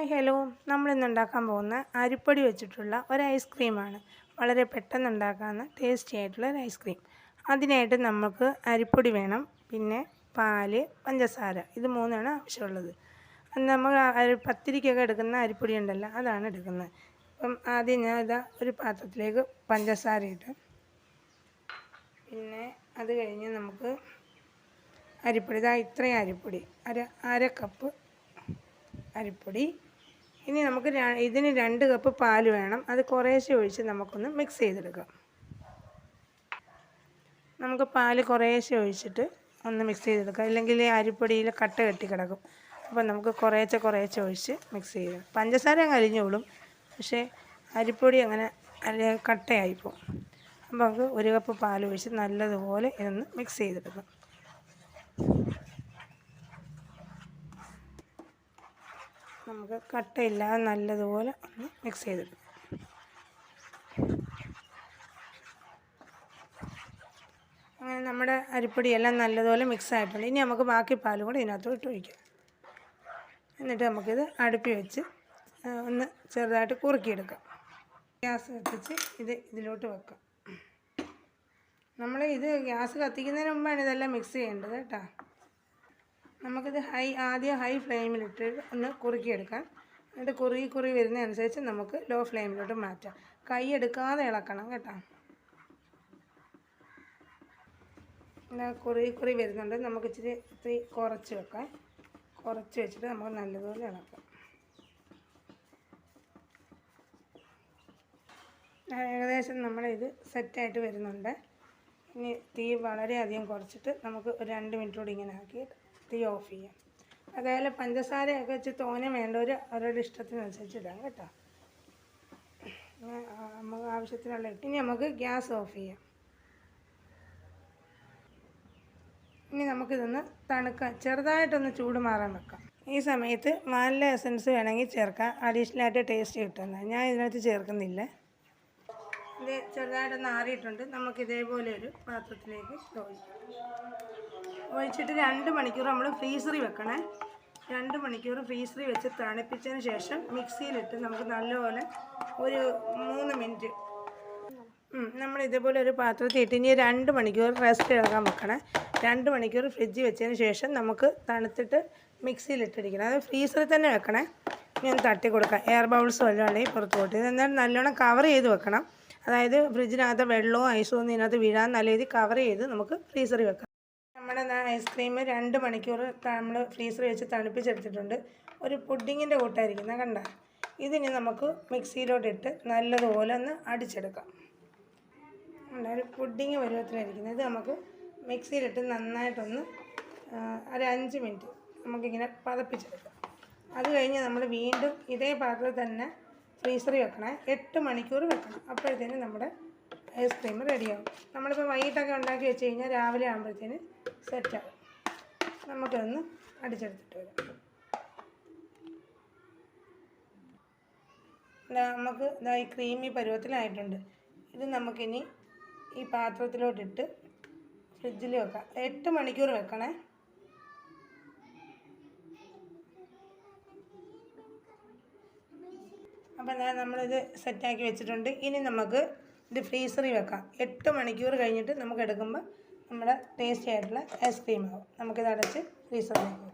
Hi hello. നമ്മളിന്ന് ഉണ്ടാക്കാൻ പോകുന്ന അരിപ്പൊടി വെച്ചിട്ടുള്ള ഒരു ഐസ്ക്രീമാണ്. വളരെ പെട്ടെന്ന് ഉണ്ടാക്കാവുന്ന ടേസ്റ്റി ആയിട്ടുള്ള ഒരു ഐസ്ക്രീം. അതിനായിട്ട് നമുക്ക് അരിപ്പൊടി വേണം പിന്നെ പാൽ പഞ്ചസാര. ഇത് മൂന്നാണ് ആവശ്യമുള്ളത്. നമ്മൾ പത്തിരിക്കൊക്കെ എടുക്കുന്ന അരിപ്പൊടി ഉണ്ടല്ലോ അതാണ് എടുക്കുന്നത്. അപ്പം ആദ്യം ഞാൻ ഇതാ ഒരു പാത്രത്തിലേക്ക് പഞ്ചസാര ഇട്ട് പിന്നെ അത് കഴിഞ്ഞ് നമുക്ക് അരിപ്പൊടി. ഇതാ ഇത്രയും അരിപ്പൊടി. അര അര കപ്പ് അരിപ്പൊടി. ഇനി നമുക്ക് ഇതിന് രണ്ട് കപ്പ് പാൽ വേണം. അത് കുറേശ്ശെ ഒഴിച്ച് നമുക്കൊന്ന് മിക്സ് ചെയ്തെടുക്കാം. നമുക്ക് പാൽ കുറേശ്ശെ ഒഴിച്ചിട്ട് ഒന്ന് മിക്സ് ചെയ്തെടുക്കാം. ഇല്ലെങ്കിൽ അരിപ്പൊടിയിൽ കട്ട കെട്ടി കിടക്കും. അപ്പോൾ നമുക്ക് കുറേശ്ശെ കുറേശ്ശെ ഒഴിച്ച് മിക്സ് ചെയ്ത് പഞ്ചസാര അലിഞ്ഞോളും പക്ഷേ അരിപ്പൊടി അങ്ങനെ അല്ല കട്ടയായിപ്പോവും അപ്പോൾ നമുക്ക് ഒരു കപ്പ് പാൽ ഒഴിച്ച് നല്ലതുപോലെ ഇതൊന്ന് മിക്സ് ചെയ്തെടുക്കാം. നമുക്ക് കട്ടയില്ലാതെ നല്ലതുപോലെ ഒന്ന് മിക്സ് ചെയ്തെടുക്കാം. അങ്ങനെ നമ്മുടെ അരിപ്പൊടിയെല്ലാം നല്ലതുപോലെ മിക്സ് ആയിട്ടുണ്ട്. ഇനി നമുക്ക് ബാക്കി പാലും കൂടി ഇതിനകത്തോട്ട് ഇട്ട് ഒഴിക്കാം. എന്നിട്ട് നമുക്കിത് അടുപ്പി വെച്ച് ഒന്ന് ചെറുതായിട്ട് കുറുക്കിയെടുക്കാം. ഗ്യാസ് കത്തിച്ച് ഇത് ഇതിലോട്ട് വെക്കാം. നമ്മൾ ഇത് ഗ്യാസ് കത്തിക്കുന്നതിന് മുമ്പാണ് ഇതെല്ലാം മിക്സ് ചെയ്യേണ്ടത് കേട്ടോ. നമുക്കിത് ഹൈ ആദ്യം ഹൈ ഫ്ലെയിമിലിട്ട് ഒന്ന് കുറുക്കിയെടുക്കാം. എന്നിട്ട് കുറുകി കുറുകി വരുന്നതനുസരിച്ച് നമുക്ക് ലോ ഫ്ലെയിമിലോട്ട് മാറ്റാം. കൈ എടുക്കാതെ ഇളക്കണം കേട്ടോ. കുറുകി കുറുകി വരുന്നുണ്ട്. നമുക്ക് ഇച്ചിരി ഇത്തിരി കുറച്ച് വെക്കാം. കുറച്ച് വെച്ചിട്ട് നമുക്ക് നല്ലതുപോലെ ഇളക്കാം. ഏകദേശം നമ്മളിത് സെറ്റായിട്ട് വരുന്നുണ്ട്. ഇനി തീ വളരെയധികം കുറച്ചിട്ട് നമുക്ക് ഒരു രണ്ട് മിനിറ്റ് കൂടി ഇങ്ങനെ ആക്കി തീ ഓഫ് ചെയ്യാം അതേപോലെ പഞ്ചസാരയൊക്കെ വെച്ച് തോനെ വേണ്ടവർ അവരുടെ ഇഷ്ടത്തിനനുസരിച്ച് ഇടാം കേട്ടോ നമുക്ക് ആവശ്യത്തിനുള്ള ഇനി നമുക്ക് ഗ്യാസ് ഓഫ് ചെയ്യാം ഇനി നമുക്കിതൊന്ന് തണുക്കാൻ ചെറുതായിട്ടൊന്ന് ചൂട് മാറാൻ വെക്കാം. ഈ സമയത്ത് വാനില എസൻസ് വേണമെങ്കിൽ ചേർക്കാം. അഡീഷണലായിട്ട് ടേസ്റ്റ് കിട്ടുന്നത് ഞാൻ ഇതിനകത്ത് ചേർക്കുന്നില്ല. ഇത് ചെറുതായിട്ടൊന്ന് ആറിയിട്ടുണ്ട്. നമുക്ക് ഇതേപോലെ ഒരു പാത്രത്തിലേക്ക് ഒഴിക്കാം ഒഴിച്ചിട്ട് രണ്ട് മണിക്കൂർ നമ്മൾ ഫ്രീസറി വെക്കണേ. രണ്ട് മണിക്കൂർ ഫ്രീസറി വെച്ച് തണുപ്പിച്ചതിന് ശേഷം മിക്സിയിലിട്ട് നമുക്ക് നല്ലപോലെ ഒരു മൂന്ന് മിനിറ്റ്. നമ്മൾ ഇതേപോലെ ഒരു പാത്രത്തിൽ ഇട്ട് ഇനി രണ്ട് മണിക്കൂർ റെസ്റ്റ് എടുക്കാൻ വെക്കണേ. രണ്ട് മണിക്കൂർ ഫ്രിഡ്ജിൽ വെച്ചതിന് ശേഷം നമുക്ക് തണുത്തിട്ട് മിക്സിയിലിട്ടിരിക്കണം. അത് ഫ്രീസറിൽ തന്നെ വെക്കണേ. ഞാൻ തട്ടി കൊടുക്കാം. എയർ ബൗൾസ് വല്ലതും ഉണ്ടെങ്കിൽ പുറത്ത് പോട്ട് എന്നാൽ നല്ലോണം കവർ ചെയ്ത് വെക്കണം. അതായത് ഫ്രിഡ്ജിനകത്ത് വെള്ളമോ ഐസോ ഒന്നും ഇതിനകത്ത് വീഴാൻ നല്ല രീതിയിൽ കവർ ചെയ്ത് നമുക്ക് ഫ്രീസറി വെക്കാം. നമ്മുടെ ഐസ്ക്രീം രണ്ട് മണിക്കൂർ നമ്മൾ ഫ്രീസറിൽ വെച്ച് തണുപ്പിച്ചെടുത്തിട്ടുണ്ട്. ഒരു പുഡിങ്ങിന്റെ കൂട്ടായിരിക്കുന്ന കണ്ട. ഇതിനി നമുക്ക് മിക്സിയിലോട്ടിട്ട് നല്ലതുപോലെ ഒന്ന് അടിച്ചെടുക്കാം. ഒരു പുഡിങ് പരുവത്തിലിരിക്കുന്നത് ഇത് നമുക്ക് മിക്സിയിലിട്ട് നന്നായിട്ടൊന്ന് ഒരു അഞ്ച് മിനിറ്റ് നമുക്കിങ്ങനെ പതപ്പിച്ചെടുക്കാം. അത് കഴിഞ്ഞ് നമ്മൾ വീണ്ടും ഇതേ പാത്രത്തിൽ തന്നെ ഫ്രീസറിൽ വെക്കണേ. എട്ട് മണിക്കൂർ വെക്കണം. അപ്പോഴത്തേന് നമ്മുടെ ഐസ്ക്രീം റെഡിയാവും നമ്മളിപ്പോൾ വൈകിട്ടൊക്കെ ഉണ്ടാക്കി വെച്ച് കഴിഞ്ഞാൽ രാവിലെ ആകുമ്പോഴത്തേന് സെറ്റാവും നമുക്കതൊന്ന് അടിച്ചെടുത്തിട്ട് വരാം. നമുക്ക് ഇതാ ഈ ക്രീമി പരുവത്തിലായിട്ടുണ്ട്. ഇത് നമുക്കിനി ഈ പാത്രത്തിലോട്ടിട്ട് ഫ്രിഡ്ജിൽ വെക്കാം. എട്ട് മണിക്കൂർ വെക്കണേ. അപ്പം എന്നാൽ നമ്മളിത് സെറ്റാക്കി വെച്ചിട്ടുണ്ട്. ഇനി നമുക്ക് ഇത് ഫ്രീസറിൽ വെക്കാം. എട്ട് മണിക്കൂർ കഴിഞ്ഞിട്ട് നമുക്ക് എടുക്കുമ്പോൾ നമ്മുടെ ടേസ്റ്റി ആയിട്ടുള്ള ഐസ്ക്രീം ആവും. നമുക്കിത് അടച്ച് ഫ്രീസറിൽ വെക്കാം.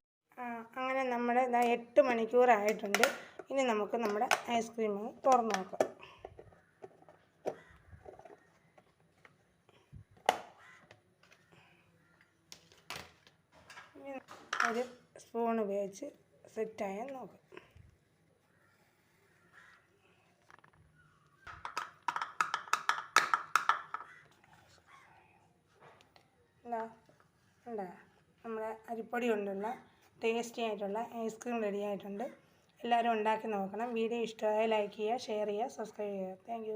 അങ്ങനെ നമ്മുടെ ഇതാ എട്ട് മണിക്കൂറായിട്ടുണ്ട് ഇനി നമുക്ക് നമ്മുടെ ഐസ്ക്രീം തുറന്ന് നോക്കാം. ഒരു സ്പൂൺ ഉപയോഗിച്ച് സെറ്റായാൽ നോക്കാം. എന്താ നമ്മുടെ അരിപ്പൊടി കൊണ്ടുള്ള ടേസ്റ്റി ആയിട്ടുള്ള ഐസ്ക്രീം റെഡി ആയിട്ടുണ്ട്. എല്ലാവരും ഉണ്ടാക്കി നോക്കണം. വീഡിയോ ഇഷ്ടമായ ലൈക്ക് ചെയ്യുക ഷെയർ ചെയ്യുക സബ്സ്ക്രൈബ് ചെയ്യുക. താങ്ക്